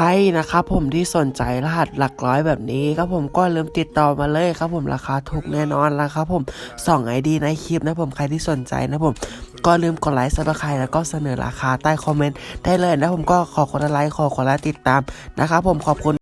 รนะครับผมที่สนใจรหัสหลักร้อยแบบนี้ครับผมก็ลืมติดต่อมาเลยครับผมราคาถูกแน่นอนแล้วครับผมส่องไอดีในคลิปนะผมใครที่สนใจนะผมก็ลืมกดไลค์ซับสไครต์แล้วก็เสนอราคาใต้คอมเมนต์ได้เลยนะผมก็ขอคนละไลค์ขอคนละติดตามนะครับผมขอบคุณ